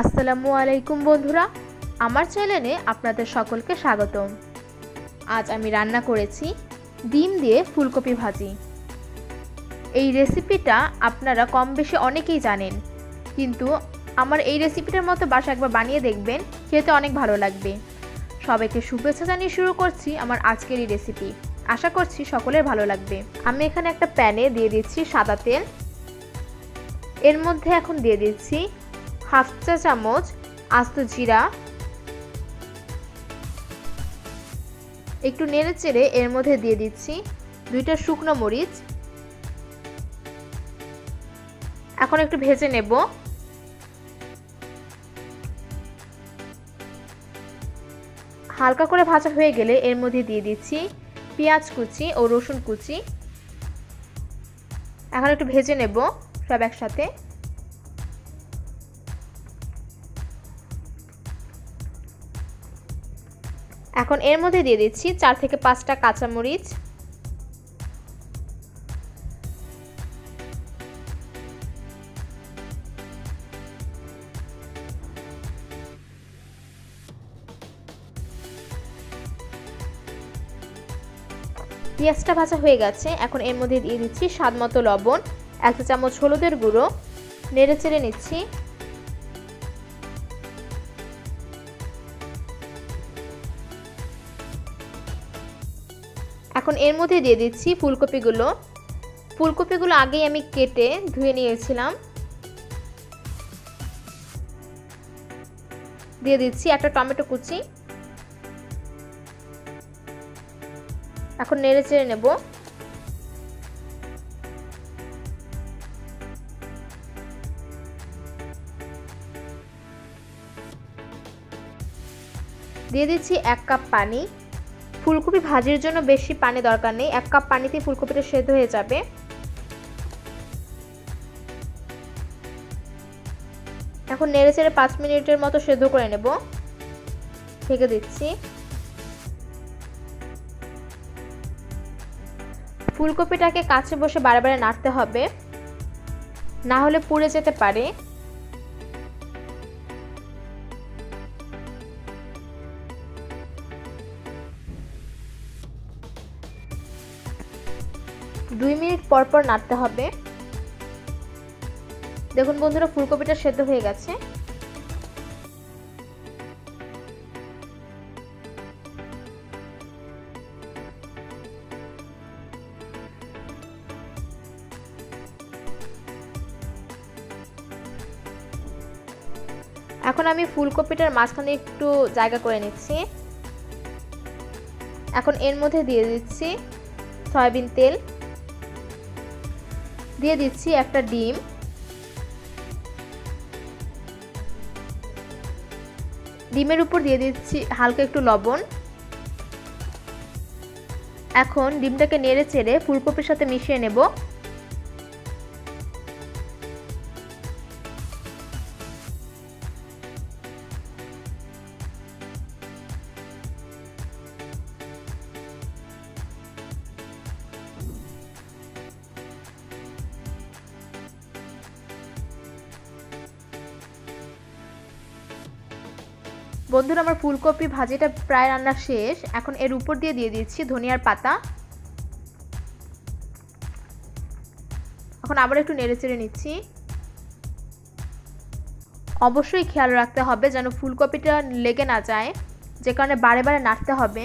আসসালামু আলাইকুম বন্ধুরা, আমার চ্যানেলে আপনাদের সকলকে স্বাগতম। আজ আমি রান্না করেছি ডিম দিয়ে ফুলকপি ভাজি। এই রেসিপিটা আপনারা কম বেশি অনেকেই জানেন, কিন্তু আমার এই রেসিপিটার মতো বাসা একবার বানিয়ে দেখবেন, খেতে অনেক ভালো লাগবে। সবাইকে শুভেচ্ছা জানিয়ে শুরু করছি আমার আজকের এই রেসিপি। আশা করছি সকলের ভালো লাগবে। আমি এখানে একটা প্যানে দিয়ে দিচ্ছি সাদা তেল। এর মধ্যে এখন দিয়ে দিচ্ছি হাফ চা চামচ আস্ত জিরা। একটু নেড়ে চেড়ে এর মধ্যে দিয়ে দিচ্ছি দুইটা শুকনো মরিচ। এখন একটু ভেজে নেব। হালকা করে ভাজা হয়ে গেলে এর মধ্যে দিয়ে দিচ্ছি পেঁয়াজ কুচি ও রসুন কুচি। এখন একটু ভেজে নেব সব একসাথে। এখন এর মধ্যে দিয়ে দিচ্ছি চার থেকে পাঁচটা কাঁচামরিচ। পেঁয়াজটা ভাজা হয়ে গেছে, এখন এর মধ্যে দিয়ে দিচ্ছি স্বাদ মতো লবণ, এক চামচ হলুদের গুঁড়ো। নেড়ে চেড়ে নিচ্ছি। এখন এর মধ্যে দিয়ে দিচ্ছি ফুলকপিগুলো। ফুলকপিগুলো আগেই আমি কেটে ধুয়ে নিয়েছিলাম। দিয়ে দিচ্ছি একটা টমেটো কুচি। এখন নেড়ে চেড়ে নেব। দিয়ে দিচ্ছি এক কাপ পানি। ফুলকপি ভাজির জন্য বেশি পানি দরকার নেই। এক কাপ পানিতে ফুলকপিটা সেদ্ধ হয়ে যাবে। এখন নেড়ে চেড়ে পাঁচ মিনিটের মতো সেদ্ধ করে নেব। ঢেকে দিচ্ছি। ফুলকপিটাকে কাছে বসে বারে বারে নাড়তে হবে। না হলে পুড়ে যেতে পারে। দুই মিনিট পর পর নাড়তে হবে। দেখুন বন্ধুরা, ফুলকপিটা সেদ্ধ হয়ে গেছে। এখন আমি ফুলকপিটার মাঝখানে একটু জায়গা করে নিচ্ছি। এখন এর মধ্যে দিয়ে দিচ্ছি সয়াবিন তেল। দিয়ে দিচ্ছি একটা ডিম। ডিমের উপর দিয়ে দিচ্ছি হালকা একটু লবণ। এখন ডিমটাকে নেড়ে চেড়ে ফুলকপির সাথে মিশিয়ে নেব। বন্ধুরা, আমার ফুলকপি ভাজিটা প্রায় রান্না শেষ। এখন এর উপর দিয়ে দিয়ে দিচ্ছি ধনিয়ার পাতা। এখন আবার একটু নেড়ে চেড়ে নিচ্ছি। অবশ্যই খেয়াল রাখতে হবে যেন ফুলকপিটা লেগে না যায়, যে কারণে বারে বারে নাড়তে হবে।